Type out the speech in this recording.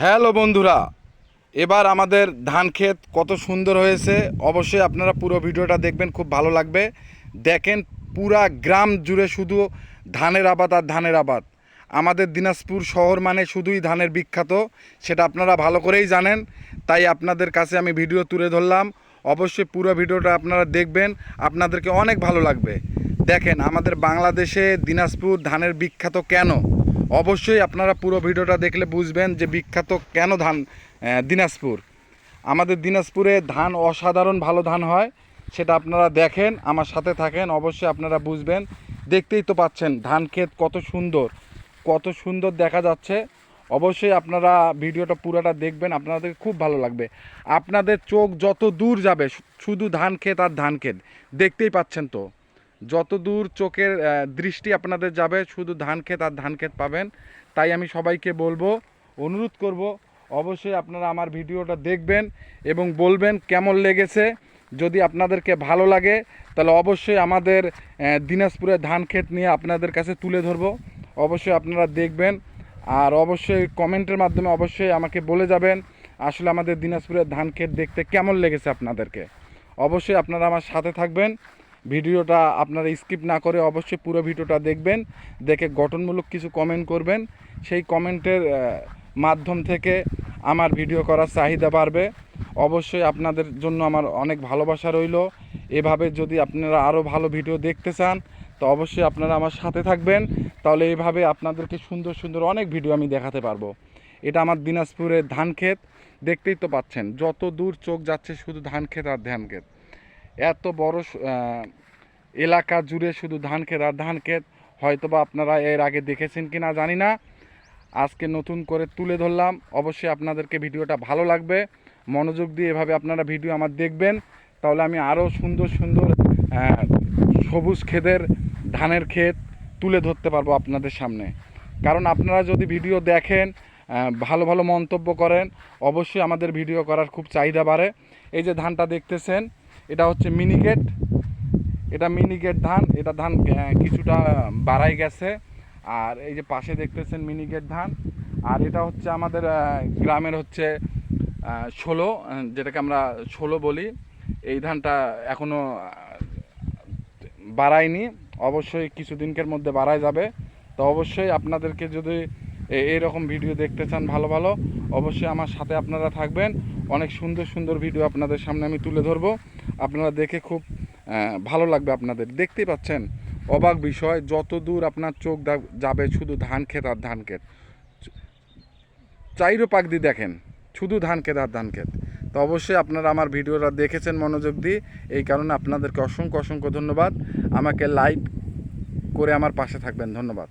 Hello বন্ধুরা, এবার আমাদের ধান ক্ষেত কত সুন্দর হয়েছে। অবশ্যই আপনারা পুরো ভিডিওটা দেখবেন, খুব ভালো লাগবে। দেখেন পুরা গ্রাম জুড়ে শুধু ধানের আবাদ আর ধানের আবাদ। আমাদের দিনাজপুর শহর মানে শুধুই ধানের বিখ্যাত, সেটা আপনারা ভালো করেই জানেন। তাই আপনাদের কাছে আমি ভিডিও তুলে ধরলাম। অবশ্যই পুরো ভিডিওটা আপনারা দেখবেন, আপনাদেরকে অনেক ভালো লাগবে। দেখেন আমাদের বাংলাদেশে দিনাজপুর ধানের বিখ্যাত কেন? অবশ্যই আপনারা পুরো ভিডিওটা দেখলে বুঝবেন যে বিখ্যাত কেন ধান দিনাজপুর। আমাদের দিনাজপুরে ধান অসাধারণ ভালো ধান হয়, সেটা আপনারা দেখেন, আমার সাথে থাকেন, অবশ্যই আপনারা বুঝবেন। দেখতেই তো পাচ্ছেন, ধান ক্ষেত কত সুন্দর কত সুন্দর দেখা যাচ্ছে। অবশ্যই আপনারা ভিডিওটা পুরোটা দেখবেন আপনাদের খুব ভালো লাগবে। আপনাদের চোখ যত দূর যাবে, শুধু ধান ক্ষেত আর ধান ক্ষেত, দেখতেই পাচ্ছেন তো। যত দূর চোখের দৃষ্টি আপনাদের যাবে, শুধু ধান ক্ষেত আর ধান ক্ষেত পাবেন। তাই আমি সবাইকে বলব, অনুরোধ করব, অবশ্যই আপনারা আমার ভিডিওটা দেখবেন এবং বলবেন কেমন লেগেছে। যদি আপনাদেরকে ভালো লাগে, তাহলে অবশ্যই আমাদের দিনাজপুরের ধান ক্ষেত নিয়ে আপনাদের কাছে তুলে ধরবো। অবশ্যই আপনারা দেখবেন। আর অবশ্যই কমেন্টের মাধ্যমে অবশ্যই আমাকে বলে যাবেন, আসলে আমাদের দিনাজপুরের ধান ক্ষেত দেখতে কেমন লেগেছে আপনাদেরকে। অবশ্যই আপনারা আমার সাথে থাকবেন। ভিডিওটা আপনারা স্কিপ না করে অবশ্যই পুরো ভিডিওটা দেখবেন, দেখে গঠনমূলক কিছু কমেন্ট করবেন। সেই কমেন্টের মাধ্যম থেকে আমার ভিডিও করার চাহিদা বাড়বে। অবশ্যই আপনাদের জন্য আমার অনেক ভালোবাসা রইল। এভাবে যদি আপনারা আরও ভালো ভিডিও দেখতে চান, তো অবশ্যই আপনারা আমার সাথে থাকবেন। তাহলে এইভাবে আপনাদেরকে সুন্দর সুন্দর অনেক ভিডিও আমি দেখাতে পারব। এটা আমার দিনাজপুরের ধান ক্ষেত দেখতেই তো পাচ্ছেন। যত দূর চোখ যাচ্ছে শুধু ধান ক্ষেত আর ধান ক্ষেত এত বড় এলাকা জুড়ে শুধু ধান ক্ষেত আর ধান ক্ষেত হয়তোবা আপনারা এর আগে দেখেছেন কি না জানি না। আজকে নতুন করে তুলে ধরলাম। অবশ্যই আপনাদেরকে ভিডিওটা ভালো লাগবে। মনোযোগ দিয়ে এভাবে আপনারা ভিডিও আমার দেখবেন। তাহলে আমি আরও সুন্দর সুন্দর সবুজ ক্ষেতের ধানের ক্ষেত তুলে ধরতে পারব আপনাদের সামনে। কারণ আপনারা যদি ভিডিও দেখেন ভালো ভালো মন্তব্য করেন, অবশ্যই আমাদের ভিডিও করার খুব চাহিদা বাড়ে। এই যে ধানটা দেখতেছেন এটা হচ্ছে মিনিকেট এটা মিনিকেট ধান, এটা ধান কিছুটা বাড়াই গেছে। আর এই যে পাশে দেখতেছেন মিনিকেট ধান, আর এটা হচ্ছে আমাদের গ্রামের হচ্ছে ষোলো, যেটাকে আমরা ষোলো বলি। এই ধানটা এখনও বাড়ায়নি। অবশ্যই কিছুদিনকের মধ্যে বাড়ায় যাবে। তো অবশ্যই আপনাদেরকে যদি এরকম ভিডিও দেখতে চান ভালো ভালো, অবশ্যই আমার সাথে আপনারা থাকবেন। অনেক সুন্দর সুন্দর ভিডিও আপনাদের সামনে আমি তুলে ধরবো। আপনারা দেখে খুব ভালো লাগবে আপনাদের। দেখতেই পাচ্ছেন, অবাক বিষয় যত দূর আপনার চোখ যাবে শুধু ধান ক্ষেত আর ধান ক্ষেত। চাইরো পাক দিয়ে দেখেন, শুধু ধান ক্ষেত আর ধান ক্ষেত। তো অবশ্যই আপনারা আমার ভিডিওটা দেখেছেন মনোযোগ দিয়ে, এই কারণে আপনাদেরকে অসংখ্য অসংখ্য ধন্যবাদ। আমাকে লাইক করে আমার পাশে থাকবেন। ধন্যবাদ।